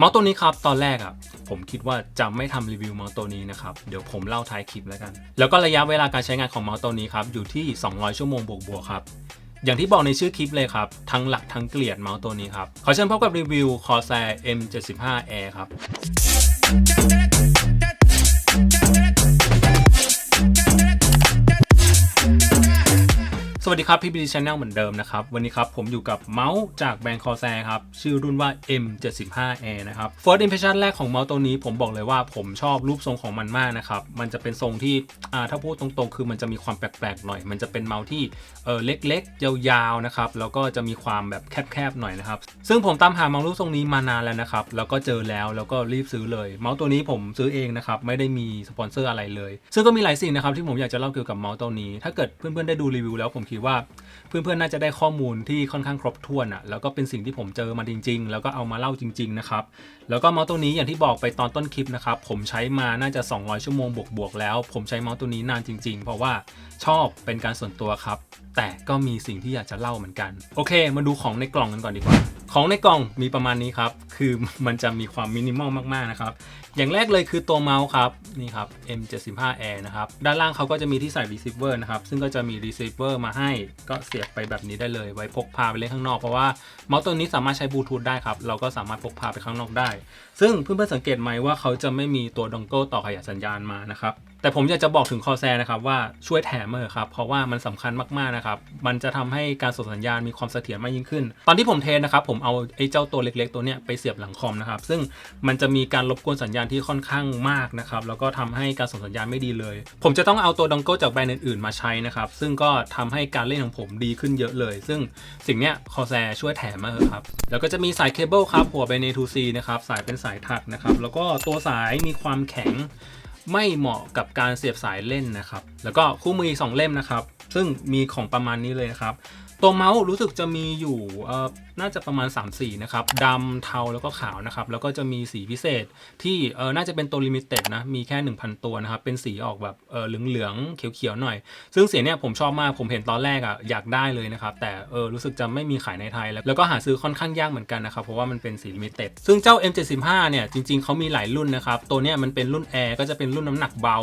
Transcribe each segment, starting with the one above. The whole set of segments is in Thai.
เมาส์ตัวนี้ครับ ตอนแรกอะผมคิดว่าจะไม่ทำรีวิวเมาส์ตัวนี้นะครับ เดี๋ยวผมเล่าท้ายคลิปแล้วกัน แล้วก็ระยะเวลาการใช้งานของเมาส์ตัวนี้ครับ อยู่ที่ 200 ชั่วโมงบวกๆครับอย่างที่บอกในชื่อคลิปเลยครับ ทั้งหลักทั้งเกลียดเมาส์ตัวนี้ครับ ขอเชิญพบกับรีวิว Corsair M75 Air ครับ วัสดีครับพี่บีดีชาแนลเหมือนเดิมนะครับ วันนี้ครับผมอยู่กับเมาส์จากแบรนด์คอแซครับ ชื่อรุ่นว่า M75 Air นะครับ First impression แรกของเมาส์ตัวนี้ผมบอกเลยว่าผมชอบรูปทรงของมันมากนะครับ มันจะเป็นทรงที่อ่าถ้าพูดตรงๆ คือมันจะมีความแปลกๆหน่อย มันจะเป็นเมาส์ที่เออเล็กๆ ยาวๆนะครับแล้วก็จะมีความแบบแคบๆหน่อยนะครับซึ่งผมตามหาเมาส์รูปทรงนี้มานานแล้วนะครับแล้วก็เจอแล้วแล้วก็รีบซื้อเลย เมาส์ตัวนี้ผมซื้อเองนะครับไม่ได้มีสปอนเซอร์อะไรเลย ซึ่งก็มีหลายสิ่งนะครับที่ผมอยากจะเล่าเกี่ยวกับเมาส์ตัวนี้ ถ้าเกิดเพื่อนๆได้ดูรีวิวแล้วผมคิดว่าเพื่อนๆน่าจะได้ข้อมูลที่ค่อนข้างครบถ้วนอะ่ะแล้วก็เป็นสิ่งที่ผมเจอมาจริง ๆ แล้วก็เอามาเล่าจริง ๆ นะครับ แล้วก็เมาส์ตัวนี้อย่างที่บอกไปตอนต้นคลิปนะครับ ผมใช้มาน่าจะ 200 ชั่วโมงบวกๆแล้ว ผมใช้เมาส์ตัวนี้นานจริง ๆ เพราะว่าชอบเป็นการส่วนตัวครับ แต่ก็มีสิ่งที่อยากจะเล่าเหมือนกัน โอเค มาดูของในกล่องกันก่อนดีกว่า ของในกล่องมีประมาณนี้ครับ คือมันจะมีความมินิมอลมากๆนะครับอย่างแรกเลยคือตัวเมาส์ครับนี่ครับ M75 Air นะครับด้านล่างเขาก็จะมีที่ใส่ receiver นะครับซึ่งก็จะมี receiver มาให้ก็เสียบไปแบบนี้ได้เลย ไว้พกพาไปเล่นข้างนอกเพราะว่าเมาส์ตัวนี้สามารถใช้บลูทูธได้ครับเราก็สามารถพกพาไปข้างนอกได้ ซึ่งเพื่อนๆสังเกตไหมว่าเขาจะไม่มีตัวดองเกิลต่อขยายสัญญาณมานะครับแต่ผมอยากจะบอกถึงคอแซนะครับว่าช่วยแถมเมอร์ครับเพราะว่ามันสำคัญมากๆนะครับมันจะทำให้การส่งสัญญาณมีความเสถียรมากยิ่งขึ้น ตอนที่ผมเทสนะครับผมเอาไอ้เจ้าตัวเล็กๆ ตัวเนี้ยไปเสียบหลังคอมนะครับซึ่งมันจะมีการรบกวนสัญญาณที่ค่อนข้างมากนะครับแล้วก็ทำให้การส่งสัญญาณไม่ดีเลย ผมจะต้องเอาตัวดองเกิลจากแบรนด์อื่นๆมาใช้นะครับซึ่งก็ทำให้การเล่นของผมดีขึ้นเยอะเลย ซึ่งสิ่งเนี้ยคอแซช่วยแถมมาเถอะครับแล้วก็จะมีสายเคเบิลครับหัวเป็น A to C นะครับสายเป็นสายถักนะครับแล้วก็ตัวสายมีความแข็งไม่เหมาะกับการเสียบสายเล่นนะครับ แล้วก็คู่มือสองเล่มนะครับ ซึ่งมีของประมาณนี้เลยนะครับ ตัวเมาส์รู้สึกจะมีอยู่น่าจะประมาณ 3 สีนะครับดำเทาแล้วก็ขาวนะครับ แล้วก็จะมีสีพิเศษที่น่าจะเป็นตัวลิมิเต็ดนะ มีแค่ 1,000 ตัวนะครับ เป็นสีออกแบบเออเหลืองๆเขียวๆหน่อย ซึ่งเสียเนี่ยผมชอบมาก ผมเห็นตอนแรกอะ่ะอยากได้เลยนะครับ แต่เออรู้สึกจะไม่มีขายในไทยแล้วแล้วก็หาซื้อค่อนข้างยากเหมือนกันนะครับ เพราะว่ามันเป็นสีลิมิเต็ดซึ่งเจ้า M75 เนี่ยจริงๆเขามีหลายรุ่นนะครับตัวเนี้ยมันเป็นรุ่น Air ก็จะเป็นรุ่นน้ำหนักเบา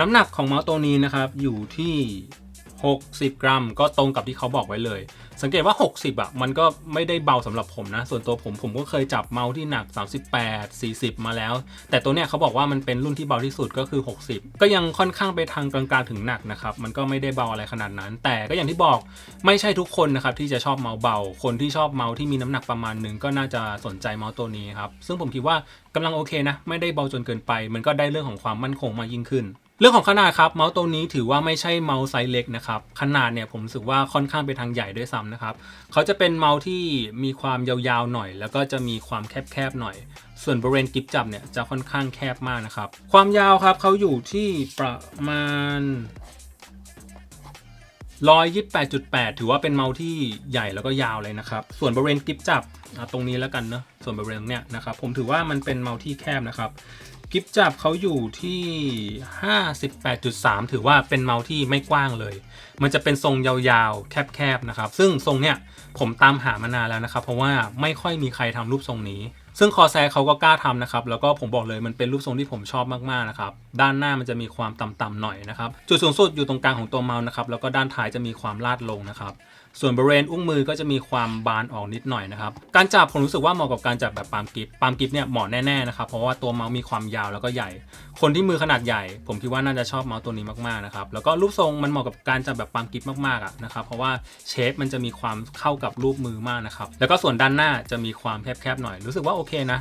น้ำหนักของเมาส์ตัวนี้นะครับอยู่ที่ 60 กรัม ก็ตรงกับที่เขาบอกไว้เลย สังเกตว่า 60 อะ มันก็ไม่ได้เบาสำหรับผมนะ ส่วนตัวผมผมก็เคยจับเมาส์ที่หนัก 38 40 มาแล้ว แต่ตัวเนี้ยเขาบอกว่ามันเป็นรุ่นที่เบาที่สุดก็คือ 60 ก็ยังค่อนข้างไปทางกลางๆถึงหนักนะครับ มันก็ไม่ได้เบาอะไรขนาดนั้น แต่ก็อย่างที่บอกไม่ใช่ทุกคนนะครับที่จะชอบเมาส์เบา คนที่ชอบเมาส์ที่มีน้ำหนักประมาณหนึ่งก็น่าจะสนใจเมาส์ตัวนี้ครับ ซึ่งผมคิดว่ากำลังโอเคนะ ไม่ได้เบาจนเกินไป มันก็ได้เรื่องของความมั่นคงมากยิ่งขึ้น เรื่องของขนาดครับเมาส์ตัวนี้ถือว่าไม่ใช่เมาส์ไซส์เล็กนะครับขนาดเนี่ยผมรู้สึกว่าค่อนข้างไปทางใหญ่ด้วยซ้ำนะครับเขาจะเป็นเมาส์ที่มีความยาวๆหน่อย แล้วก็จะมีความแคบๆหน่อย ส่วนบริเวณกิฟจับเนี่ยจะค่อนข้างแคบมากนะครับความยาวครับเขาอยู่ที่ประมาณ128.8 ถือว่าเป็นเมาส์ที่ใหญ่แล้วก็ยาวเลยนะครับส่วนบริเวณกิฟจับอะตรงนี้แล้วกันเนอะส่วนบริเวณเนี้ยนะครับผมถือว่ามันเป็นเมาส์ที่แคบนะครับ กิฟจับเขาอยู่ที่ 58.3 ถือว่าเป็นเมาส์ที่ไม่กว้างเลย มันจะเป็นทรงยาวๆ แคบๆ นะครับ ซึ่งทรงเนี้ยผมตามหามานานแล้วนะครับ เพราะว่าไม่ค่อยมีใครทำรูปทรงนี้ ซึ่งคอแซเขาก็กล้าทำนะครับ แล้วก็ผมบอกเลยมันเป็นรูปทรงที่ผมชอบมากๆ นะครับ ด้านหน้ามันจะมีความต่ำๆหน่อยนะครับ จุดสูงสุดอยู่ตรงกลางของตัวเมาส์นะครับ แล้วก็ด้านท้ายจะมีความลาดลงนะครับ ส่วนบริเวณอุ้งมือก็จะมีความบานออกนิดหน่อยนะครับ การจับผมรู้สึกว่าเหมาะกับการจับแบบปามกิฟปามกิฟเนี่ยเหมาะแน่ๆนะครับ เพราะว่าตัวเมาส์มีความยาวแล้วก็ใหญ่ คนที่มือขนาดใหญ่ ผมคิดว่าน่าจะชอบเมาส์ตัวนี้มากๆนะครับ แล้วก็รูปทรงมันเหมาะกับการจับแบบปามกิฟมากๆอะนะครับ เพราะว่าเชฟมันจะมีความเข้ากับรูปมือมากนะครับ แล้วก็ส่วนด้านหน้าจะมีความแคบๆหน่อย รู้สึกว่าโอเคนะ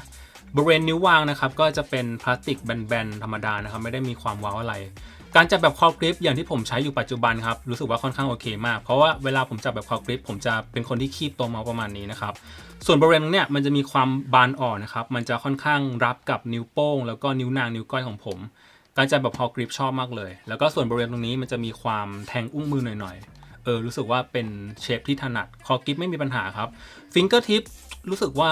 บริเวณนิ้ววางนะครับก็จะเป็นพลาสติกแบนๆธรรมดานะครับไม่ได้มีความว้าวอะไร การจับแบบคอกริปอย่างที่ผมใช้อยู่ปัจจุบันครับรู้สึกว่าค่อนข้างโอเคมาก เพราะว่าเวลาผมจับแบบคอกริปผมจะเป็นคนที่คีบตัวเมาส์ประมาณนี้นะครับส่วนบริเวณตรงเนี้ยมันจะมีความบานอ่อนนะครับมันจะค่อนข้างรับกับนิ้วโป้ง แล้วก็นิ้วนางนิ้วก้อยของผม การจับแบบคอกริปชอบมากเลย แล้วก็ส่วนบริเวณตรงนี้มันจะมีความแทงอุ้งมือหน่อยๆเออรู้สึกว่าเป็นเชฟที่ถนัดคอกิฟไม่มีปัญหาครับฟิงเกอร์ทิปรู้สึกว่า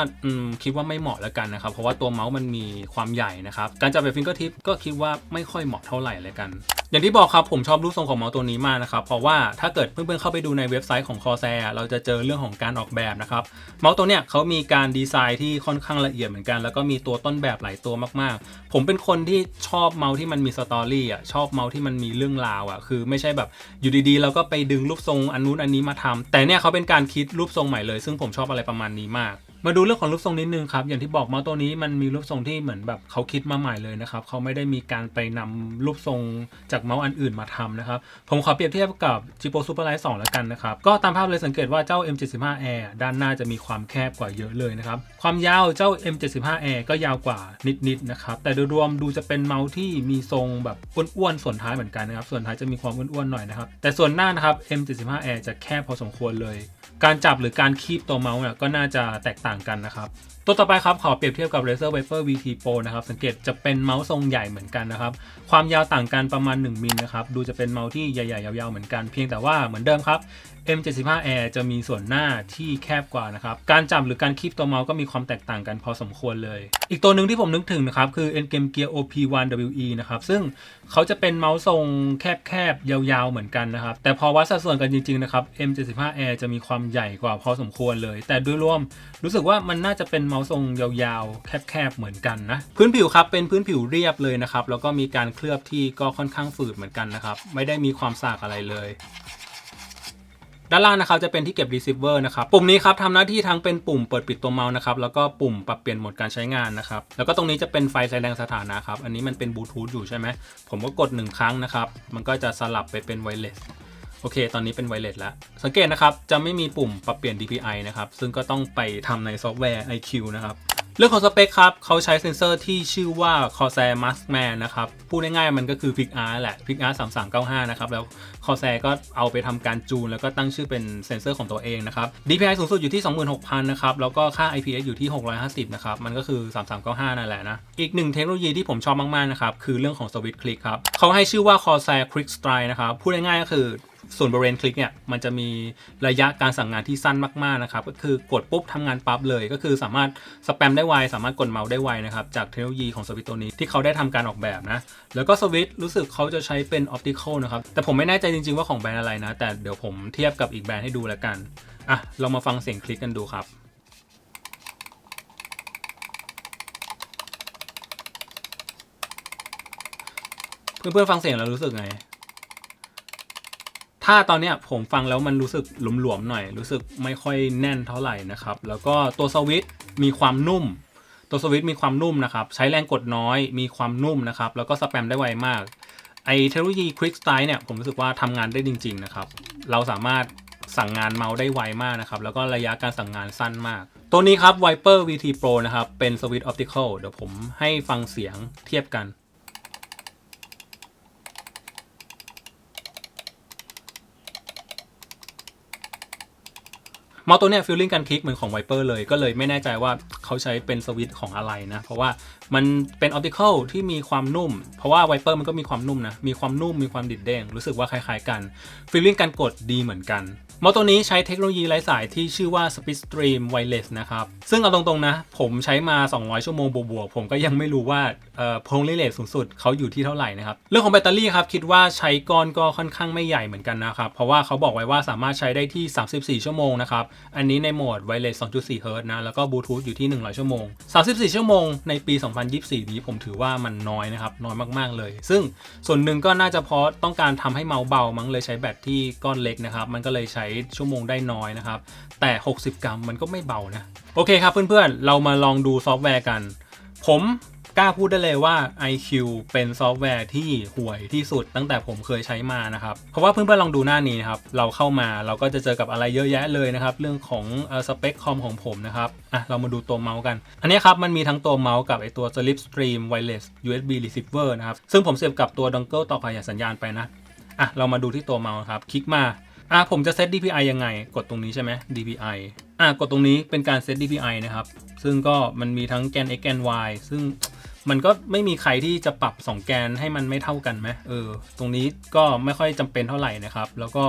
คิดว่าไม่เหมาะแล้วกันนะครับ เพราะว่าตัวเมาส์มันมีความใหญ่นะครับ การจับแบบฟิงเกอร์ทิปก็คิดว่าไม่ค่อยเหมาะเท่าไหร่เลยกัน อย่างที่บอกครับผมชอบรูปทรงของเมาส์ตัวนี้มากนะครับ เพราะว่าถ้าเกิดเพื่อนๆเข้าไปดูในเว็บไซต์ของ Corsair เราจะเจอเรื่องของการออกแบบนะครับ เมาส์ตัวเนี้ยเขามีการดีไซน์ที่ค่อนข้างละเอียดเหมือนกัน แล้วก็มีตัวต้นแบบหลายตัวมากๆ ผมเป็นคนที่ชอบเมาส์ที่มันมีสตอรี่อะชอบเมาส์ที่มันมีเรื่องราวอะคือไม่ใช่แบบอยู่ดีๆเราก็ไปดึงรูปทรงอันนู้นอันนี้มาทำแต่เนี่ยเขาเป็นการคิดรูปทรงใหม่เลย ซึ่งผมชอบอะไรประมาณนี้มาก มาดูเรื่องของรูปทรงนิดนึงครับ อย่างที่บอกเมาส์ตัวนี้มันมีรูปทรงที่เหมือนแบบเขาคิดมาใหม่เลยนะครับเขาไม่ได้มีการไปนำรูปทรงจากเมาส์อันอื่นมาทำนะครับผมขอเปรียบเทียบกับ g i p o Super Light 2แล้วกันนะครับก็ตามภาพเลยสังเกตว่าเจ้า M75 Air ด้านหน้าจะมีความแคบกว่าเยอะเลยนะครับความยาวเจ้า M75 Air ก็ยาวกว่านิดๆนะครับแต่โดยรวมดูจะเป็นเมาส์ที่มีทรงแบบอ้วนๆส่วนท้ายเหมือนกันนะครับส่วนท้ายจะมีความอ้วนๆหน่อยนะครับแต่ส่วนหน้านะครับ M75 Air จะแคบพอสมควรเลย การจับหรือการคีบตัวเมาส์เนี่ยก็น่าจะแตกต่างกันนะครับ ตัวต่อไปครับขอเปรียบเทียบกับ Razer Viper VT Pro นะครับ สังเกตจะเป็นเมาส์ทรงใหญ่เหมือนกันนะครับ ความยาวต่างกันประมาณ 1 มิลนะครับ ดูจะเป็นเมาส์ที่ใหญ่ ๆ ยาวๆ เหมือนกัน เพียงแต่ว่าเหมือนเดิมครับ M75 Air จะมีส่วนหน้าที่แคบกว่านะครับ การจับหรือการคีบตัวเมาส์ก็มีความแตกต่างกันพอสมควรเลย อีกตัวหนึ่งที่ผมนึกถึงนะครับคือ Endgame Gear OP1WE นะครับ ซึ่งเขาจะเป็นเมาส์ทรงแคบๆ ยาวๆ เหมือนกันนะครับ แต่พอวัดสัดส่วนกันจริงๆ นะครับ M75 Air จะมีความใหญ่กว่าพอสมควรเลย แต่โดยรวมรู้สึกว่ามันน่าจะเป็นเมาส์ทรงยาวๆ แคบๆ เหมือนกันนะ พื้นผิวครับเป็นพื้นผิวเรียบเลยนะครับ แล้วก็มีการเคลือบที่ก็ค่อนข้างฝืดเหมือนกันนะครับ ไม่ได้มีความสากอะไรเลยด้านล่างนะครับจะเป็นที่เก็บ receiver นะครับ ปุ่มนี้ครับทำหน้าที่ทั้งเป็นปุ่มเปิดปิดตัวเมาส์นะครับ แล้วก็ปุ่มปรับเปลี่ยนโหมดการใช้งานนะครับ แล้วก็ตรงนี้จะเป็นไฟแสดงสถานะครับ อันนี้มันเป็นบลูทูธอยู่ใช่ไหม ผมก็กด 1 ครั้งนะครับ มันก็จะสลับไปเป็นไวเลส โอเค ตอนนี้เป็นไวเลสแล้ว สังเกตนะครับ จะไม่มีปุ่มปรับเปลี่ยน DPI นะครับ ซึ่งก็ต้องไปทำในซอฟต์แวร์ IQ นะครับ เรื่องของสเปคครับ เขาใช้เซ็นเซอร์ที่ชื่อว่า Corsair Marksman นะครับ พูดง่ายๆมันก็คือ PixArt แหละ PixArt 3395 นะครับ แล้ว Corsair ก็เอาไปทำการจูน แล้วก็ตั้งชื่อเป็นเซ็นเซอร์ของตัวเองนะครับ DPI สูงสุดอยู่ที่ 26,000 นะครับ แล้วก็ค่า IPS อยู่ที่ 650 นะครับ มันก็คือ 3395 นั่นแหละนะ อีกหนึ่งเทคโนโลยีที่ผมชอบมากๆนะครับ คือเรื่องของสวิตช์คลิกครับเขาให้ชื่อว่า Corsair Quick Strike นะครับ พูดง่ายๆก็คือ ส่วนบริเวณคลิกเนี่ยมันจะมีระยะการสั่งงานที่สั้นมากๆนะครับก็คือกดปุ๊บทำงานปั๊บเลย ก็คือสามารถสแปมได้ไวสามารถกดเมาส์ได้ไวนะครับจากเทคโนโลยีของสวิตตัวนี้ที่เขาได้ทำการออกแบบนะแล้วก็สวิตช์รู้สึกเขาจะใช้เป็นออปติคอลนะครับแต่ผมไม่แน่ใจจริงๆว่าของแบรนด์อะไรนะ แต่เดี๋ยวผมเทียบกับอีกแบรนด์ให้ดูแล้วกันอะเรามาฟังเสียงคลิกกันดูครับเพื่อนๆฟังเสียงแล้วรู้สึกไง ถ้าตอนเนี้ยผมฟังแล้วมันรู้สึกหลวมๆหน่อย รู้สึกไม่ค่อยแน่นเท่าไหร่นะครับ แล้วก็ตัวสวิตมีความนุ่ม ตัวสวิตมีความนุ่มนะครับ ใช้แรงกดน้อย มีความนุ่มนะครับ แล้วก็สแปมได้ไวมาก ไอเทคโนโลยี Quick Strike เนี่ยผมรู้สึกว่าทำงานได้จริง ๆ นะครับ เราสามารถสั่งงานเมาส์ได้ไวมากนะครับ แล้วก็ระยะการสั่งงานสั้นมาก ตัวนี้ครับ Viper VT Pro นะครับ เป็นสวิตออปติคอลเดี๋ยวผมให้ฟังเสียงเทียบกัน เมาส์ตัวเนี้ยฟีลลิ่งการคลิกเหมือนของไวเปอร์เลยก็เลยไม่แน่ใจว่าเขาใช้เป็นสวิตช์ของอะไรนะ เพราะว่ามันเป็นออปติคอลที่มีความนุ่ม เพราะว่าไวเปอร์มันก็มีความนุ่มนะ มีความนุ่มมีความดิดเด้งรู้สึกว่าคล้ายๆกันฟีลลิ่งการกดดีเหมือนกัน เมาส์ตัวนี้ใช้เทคโนโลยีไร้สายที่ชื่อว่า Speedstream Wireless นะครับ ซึ่งเอาตรงๆนะ ผมใช้มา 200 ชั่วโมงบวกๆ ผมก็ยังไม่รู้ว่าเอ่อพงลิเลตสูงสุดเขาอยู่ที่เท่าไหร่นะครับ เรื่องของแบตเตอรี่ครับ คิดว่าใช้ก้อนก็ค่อนข้างไม่ใหญ่เหมือนกันนะครับ เพราะว่าเขาบอกไว้ว่าสามารถใช้ได้ที่ 34 ชั่วโมงนะครับ อันนี้ในโหมด Wireless 2.4 Hz นะ แล้วก็บลูทูธอยู่ที่ 100 ชั่วโมง 34 ชั่วโมงในปี 2024 นี้ผมถือว่ามันน้อยนะครับน้อยมากๆเลย ซึ่งส่วนหนึ่งก็น่าจะเพราะต้องการทำให้เมาส์เบามั้งเลยใช้แบตที่ก้อนเล็กนะครับมันก็เลยใช้ชั่วโมงได้น้อยนะครับ แต่ 60 กรัมมันก็ไม่เบานะ โอเคครับเพื่อนๆ เรามาลองดูซอฟต์แวร์กัน ผมกล้าพูดได้เลยว่า IQ เป็นซอฟต์แวร์ที่ห่วยที่สุดตั้งแต่ผมเคยใช้มานะครับ เพราะว่าเพื่อนๆลองดูหน้านี้นะครับ เราเข้ามาเราก็จะเจอกับอะไรเยอะแยะเลยนะครับ เรื่องของสเปคคอมของผมนะครับ อะ เรามาดูตัวเมาส์กัน อันนี้ครับ มันมีทั้งตัวเมาส์กับไอตัว Slipstream Wireless USB Receiver นะครับ ซึ่งผมเสียบกับตัวดองเกิลต่อผ่านสัญญาณไปนะ อะ เรามาดูที่ตัวเมาส์ครับ คลิกมา อะผมจะเซต DPI ยังไง กดตรงนี้ใช่ไหม DPI อะกดตรงนี้เป็นการเซต DPI นะครับ ซึ่งก็มันมีทั้งแกน x แกน y ซึ่งมันก็ไม่มีใครที่จะปรับ 2 แกนให้มันไม่เท่ากันไหมเออ ตรงนี้ก็ไม่ค่อยจำเป็นเท่าไหร่นะครับ แล้วก็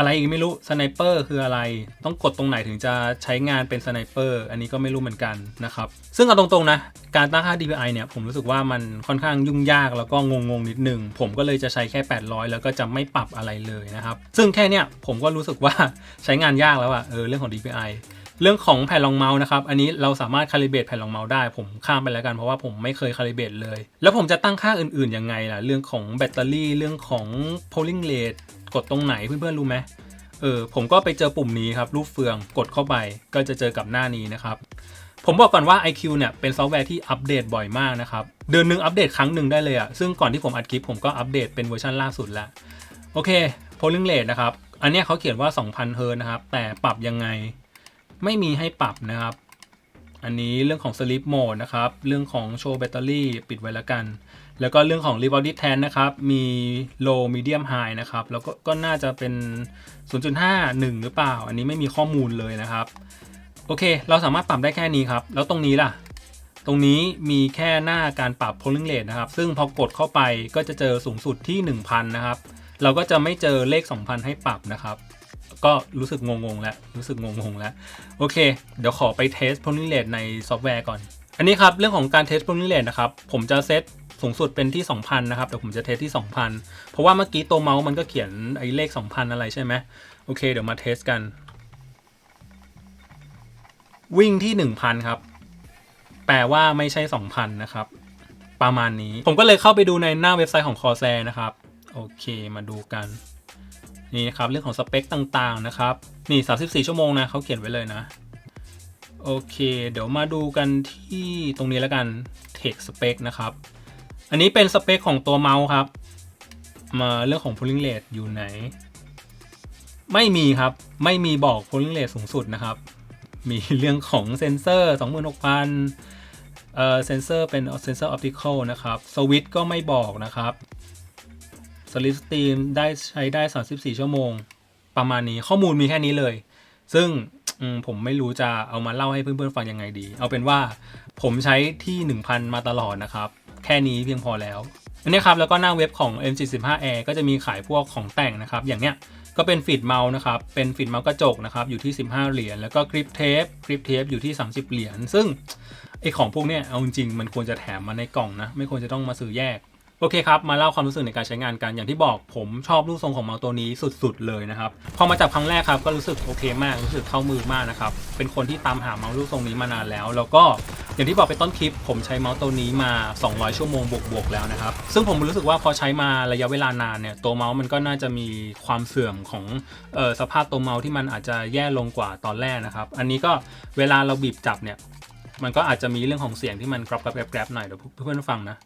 อะไรอีกไม่รู้สไนเปอร์คืออะไร ต้องกดตรงไหนถึงจะใช้งานเป็นสไนเปอร์อันนี้ก็ไม่รู้เหมือนกันนะครับ ซึ่งเอาตรงๆนะ การตั้งค่า DPI เนี่ย ผมรู้สึกว่ามันค่อนข้างยุ่งยากแล้วก็งงๆนิดนึง ผมก็เลยจะใช้แค่ 800 แล้วก็จะไม่ปรับอะไรเลยนะครับ ซึ่งแค่เนี้ยผมก็รู้สึกว่าใช้งานยากแล้วอะเออเรื่องของ DPI เรื่องของแผ่นรองเมาส์นะครับ อันนี้เราสามารถคาลิเบตแผ่นรองเมาส์ได้ ผมข้ามไปแล้วกันเพราะว่าผมไม่เคยคาลิเบตเลย แล้วผมจะตั้งค่าอื่นๆยังไงล่ะ เรื่องของแบตเตอรี่ เรื่องของ polling rate กดตรงไหนเพื่อนๆรู้ไหมเออผมก็ไปเจอปุ่มนี้ครับรูปเฟืองกดเข้าไปก็จะเจอกับหน้านี้นะครับ ผมบอกก่อนว่า IQ เนี่ยเป็นซอฟต์แวร์ที่อัปเดตบ่อยมากนะครับ เดือนหนึ่งอัปเดตครั้งหนึ่งได้เลยอะซึ่งก่อนที่ผมอัดคลิปผมก็อัปเดตเป็นเวอร์ชันล่าสุดแล้ว โอเค polling rate นะครับ อันนี้เขาเขียนว่า 2,000เฮิร์นะครับ แต่ปรับยังไงไม่มีให้ปรับนะครับ อันนี้เรื่องของ sleep mode นะครับ เรื่องของ show battery ปิดไว้แล้วกัน แล้วก็เรื่องของ rebody tan นะครับ มี low medium high นะครับ แล้วก็ก็น่าจะเป็น 0.5 1 หรือเปล่า อันนี้ไม่มีข้อมูลเลยนะครับ โอเค เราสามารถปรับได้แค่นี้ครับ แล้วตรงนี้ล่ะ ตรงนี้มีแค่หน้าการปรับ polling rate นะครับ ซึ่งพอกดเข้าไปก็จะเจอสูงสุดที่ 1,000 นะครับ เราก็จะไม่เจอเลข 2,000 ให้ปรับนะครับ ก็รู้สึกงงๆแล้ว รู้สึกงงๆแล้ว โอเค เดี๋ยวขอไปเทส polling rate ในซอฟต์แวร์ก่อน อันนี้ครับ เรื่องของการเทส polling rate นะครับ ผมจะเซต สูงสุดเป็นที่ 2,000 นะครับเดี๋ยวผมจะเทสที่ 2,000 เพราะว่าเมื่อกี้ตัวเมาส์มันก็เขียนไอ้เลข 2,000 อะไรใช่ไหมโอเค เดี๋ยวมาเทสกัน วิ่งที่ 1,000 ครับ แปลว่าไม่ใช่ 2,000 นะครับ ประมาณนี้ผมก็เลยเข้าไปดูในหน้าเว็บไซต์ของ Corsair นะครับ โอเคมาดูกัน นี่นะครับ เรื่องของสเปคต่างๆนะครับ นี่ 34 ชั่วโมงนะเขาเขียนไว้เลยนะโอเค เดี๋ยวมาดูกันที่ตรงนี้แล้วกัน Tech Spec นะครับ อันนี้เป็นสเปคของตัวเมาส์ครับ มาเรื่องของ polling rate อยู่ไหน ไม่มีครับ ไม่มีบอก polling rate สูงสุดนะครับ มีเรื่องของเซนเซอร์26,000เอ่อเซนเซอร์เป็นเซนเซอร์ออปติคอลนะครับสวิตก็ไม่บอกนะครับสลิปสตรีมได้ใช้ได้ 34 ชั่วโมง ประมาณนี้ข้อมูลมีแค่นี้เลย ซึ่งมผมไม่รู้จะเอามาเล่าให้เพื่อนๆฟังยังไงดี เอาเป็นว่าผมใช้ที่ 1,000 มาตลอดนะครับ แค่นี้เพียงพอแล้วอันนี้ครับแล้วก็หน้าเว็บของ M45 Air ก็จะมีขายพวกของแต่งนะครับอย่างเนี้ยก็เป็นฟีดเมาส์นะครับ เป็นฟีดเมาส์กระจกนะครับ อยู่ที่ 15 เหรียญ แล้วก็คลิปเทป คลิปเทปอยู่ที่ 30 เหรียญ ซึ่งไอของพวกเนี้ยเอาจริงๆ มันควรจะแถมมาในกล่องนะ ไม่ควรจะต้องมาซื้อแยก โอเคครับ มาเล่าความรู้สึกในการใช้งานกันอย่างที่บอกผมชอบรูปทรงของเมาส์ตัวนี้สุดๆเลยนะครับ พอมาจับครั้งแรกครับก็รู้สึกโอเคมากรู้สึกเข้ามือมากนะครับ เป็นคนที่ตามหาเมาส์รูปทรงนี้มานานแล้ว แล้วก็อย่างที่บอกไปต้นคลิป ผมใช้เมาส์ตัวนี้มา 200 ชั่วโมงบวกๆแล้วนะครับ ซึ่งผมรู้สึกว่าพอใช้มาระยะเวลานานเนี่ยตัวเมาส์มันก็น่าจะมีความเสื่อมของออสภาพตัวเมาส์ที่มันอาจจะแย่ลงกว่าตอนแรกนะครับ อันนี้ก็เวลาเราบีบจับเนี่ยมันก็อาจจะมีเรื่องของเสียงที่มันกรอบกรอบแกรบหน่อยเดี๋ยวเพื่อนๆฟังนะ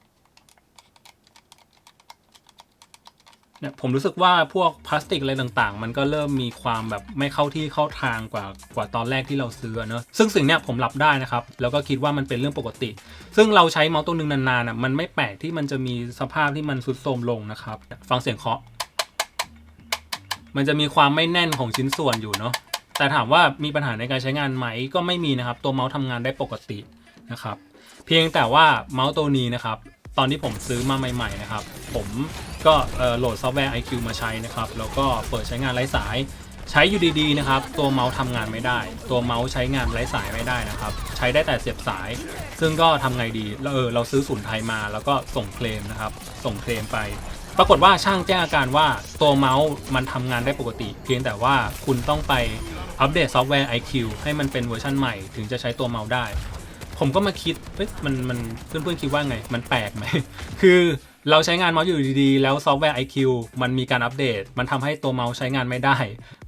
เนี่ยผมรู้สึกว่าพวกพลาสติกอะไรต่างๆ มันก็เริ่มมีความแบบไม่เข้าที่เข้าทางกว่ากว่าตอนแรกที่เราซื้อเนอะซึ่งสิ่งเนี้ยผมรับได้นะครับ แล้วก็คิดว่ามันเป็นเรื่องปกติ ซึ่งเราใช้เมาส์ตัวหนึ่งนานๆอะมันไม่แปลกที่มันจะมีสภาพที่มันทรุดโทรมลงนะครับ ฟังเสียงเคาะ มันจะมีความไม่แน่นของชิ้นส่วนอยู่เนาะแต่ถามว่ามีปัญหาในการใช้งานไหมก็ไม่มีนะครับ ตัวเมาส์ทำงานได้ปกตินะครับ เพียงแต่ว่าเมาส์ตัวนี้นะครับ ตอนที่ผมซื้อมาใหม่ ๆ นะครับ ผมก็โหลดซอฟต์แวร์ IQ มาใช้นะครับ แล้วก็เปิดใช้งานไร้สายใช้อยู่ดีๆนะครับ ตัวเมาส์ทำงานไม่ได้ ตัวเมาส์ใช้งานไร้สายไม่ได้นะครับ ใช้ได้แต่เสียบสาย ซึ่งก็ทำไงดีเออเราซื้อศูนย์ไทยมา แล้วก็ส่งเคลมนะครับ ส่งเคลมไป ปรากฏว่าช่างแจ้งอาการว่าตัวเมาส์มันทำงานได้ปกติ เพียงแต่ว่าคุณต้องไปอัปเดตซอฟต์แวร์ IQ ให้มันเป็นเวอร์ชันใหม่ ถึงจะใช้ตัวเมาส์ได้ ผมก็มาคิดเฮ้ยมันมันเพื่อนๆคิดว่าไง มันแปลกไหม คือเราใช้งานเมาส์อยู่ดีๆ แล้วซอฟต์แวร์ IQ มันมีการอัปเดต มันทำให้ตัวเมาส์ใช้งานไม่ได้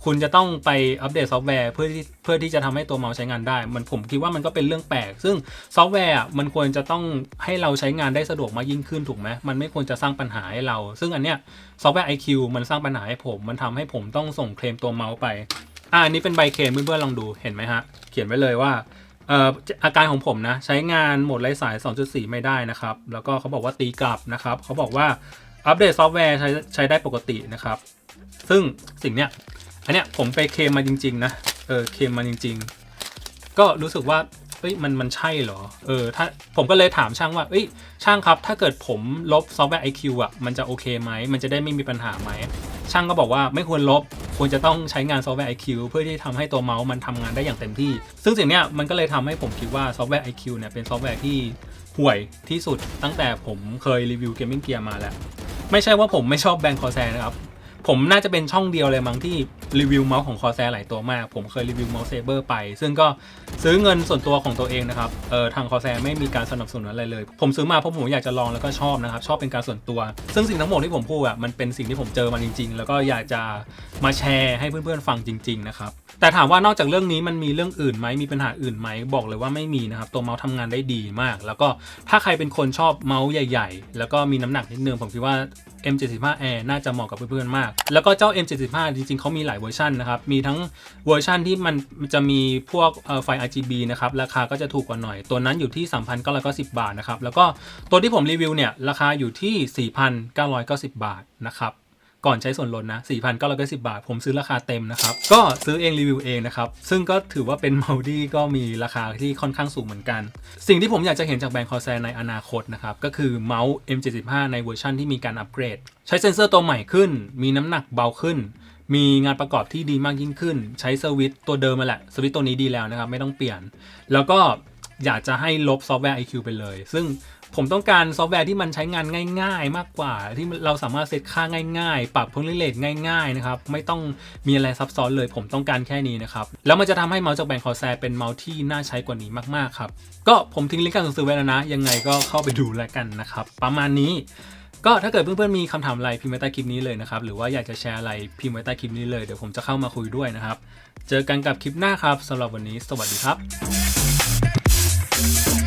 คุณจะต้องไปอัปเดตซอฟต์แวร์เพื่อที่เพื่อที่จะทำให้ตัวเมาส์ใช้งานได้ มันผมคิดว่ามันก็เป็นเรื่องแปลก ซึ่งซอฟต์แวร์มันควรจะต้องให้เราใช้งานได้สะดวกมากยิ่งขึ้นถูกไหมมันไม่ควรจะสร้างปัญหาให้เรา ซึ่งอันเนี้ยซอฟต์แวร์ IQ มันสร้างปัญหาให้ผม มันทำให้ผมต้องส่งเคลมตัวเมาส์ไป อ่าอันนี้เป็นใบเคลมเพื่อนๆลองดู เห็นไหมฮะ เขียนไว้เลยว่า เอ่ออาการของผมนะใช้งานโหมดไร้สาย 2.4 ไม่ได้นะครับ แล้วก็เขาบอกว่าตีกลับนะครับเขาบอกว่าอัปเดตซอฟต์แวร์ใช้ใช้ได้ปกตินะครับ ซึ่งสิ่งเนี้ยอันเนี้ยผมไปเคมมาจริงๆนะเออเคมมาจริง ๆ ก็รู้สึกว่าเอ้ยมันมันใช่เหรอเออถ้าผมก็เลยถามช่างว่าเอ้ยช่างครับถ้าเกิดผมลบซอฟต์แวร์ IQ อะมันจะโอเคไหมมันจะได้ไม่มีปัญหาไหม ช่างก็บอกว่าไม่ควรลบควรจะต้องใช้งานซอฟต์แวร์ IQ เพื่อที่ทำให้ตัวเมาส์มันทำงานได้อย่างเต็มที่ ซึ่งสิ่งนี้มันก็เลยทำให้ผมคิดว่าซอฟต์แวร์ IQ เนี่ยเป็นซอฟต์แวร์ที่ห่วยที่สุดตั้งแต่ผมเคยรีวิวเกมมิ่งเกียร์มาแล้ว ไม่ใช่ว่าผมไม่ชอบแบงค์คอแซนะครับ ผมน่าจะเป็นช่องเดียวเลยมั้งที่รีวิวเมาส์ของคอแซหลายตัวมาก ผมเคยรีวิวเมาส์เซเบอร์ไป ซึ่งก็ซื้อเงินส่วนตัวของตัวเองนะครับ เออทางคอแซไม่มีการสนับสนุนอะไรเลย ผมซื้อมาเพราะผมอยากจะลองแล้วก็ชอบนะครับ ชอบเป็นการส่วนตัว ซึ่งสิ่งทั้งหมดที่ผมพูดอะมันเป็นสิ่งที่ผมเจอมาจริง ๆ แล้วก็อยากจะมาแชร์ให้เพื่อนๆฟังจริง ๆ นะครับ แต่ถามว่านอกจากเรื่องนี้มันมีเรื่องอื่นไหมมีปัญหาอื่นไหมบอกเลยว่าไม่มีนะครับ ตัวเมาส์ทำงานได้ดีมาก แล้วก็ถ้าใครเป็นคนชอบเมาส์ใหญ่ ๆ แล้วก็มีน้ำหนักนิดนึงผมคิดว่า M75 Air น่าจะเหมาะกับเพื่อนๆมาก แล้วก็เจ้า M75 จริงๆเขามีหลายเวอร์ชันนะครับ มีทั้งเวอร์ชันที่มันจะมีพวกไฟ RGB นะครับ ราคาก็จะถูกกว่าหน่อย ตัวนั้นอยู่ที่ 3,990 บาทนะครับ แล้วก็ตัวที่ผมรีวิวเนี่ย ราคาอยู่ที่ 4,990 บาทนะครับ ก่อนใช้ส่วนลดนะ4,990 บาท ผมซื้อราคาเต็มนะครับ ก็ซื้อเองรีวิวเองนะครับ ซึ่งก็ถือว่าเป็นเมาดี้ก็มีราคาที่ค่อนข้างสูงเหมือนกัน สิ่งที่ผมอยากจะเห็นจากแบรนด์คอแซในอนาคตนะครับ ก็คือเมาส์ M75 ในเวอร์ชันที่มีการอัปเกรด ใช้เซ็นเซอร์ตัวใหม่ขึ้น มีน้ำหนักเบาขึ้นมีงานประกอบที่ดีมากยิ่งขึ้น ใช้สวิตตัวเดิมมาแหละสวิตตัวนี้ดีแล้วนะครับ ไม่ต้องเปลี่ยน แล้วก็ อยากจะให้ลบซอฟต์แวร์ IQ ไปเลย ซึ่งผมต้องการซอฟต์แวร์ที่มันใช้งานง่าย ๆ มากกว่า ที่เราสามารถเซตค่าง่ายๆ ปรับพลิเลตง่ายๆนะครับไม่ต้องมีอะไรซับซ้อนเลย ผมต้องการแค่นี้นะครับ แล้วมันจะทำให้เมาส์จากแบรนด์คอแซเป็นเมาส์ที่น่าใช้กว่านี้มากๆครับ ก็ผมทิ้งลิงก์การสั่งซื้อไว้แล้วนะ ยังไงก็เข้าไปดูแล้วกันนะครับ ประมาณนี้ก็ถ้าเกิดเพื่อนๆมีคำถามอะไรพิมพ์ไว้ใต้คลิปนี้เลยนะครับ หรือว่าอยากจะแชร์อะไรพิมพ์ไว้ใต้คลิปนี้เลยเดี๋ยวผมจะเข้ามาคุยด้วยนะครับ เจอกันกับคลิปหน้าครับสำหรับวันนี้ สวัสดีครับ Thank you.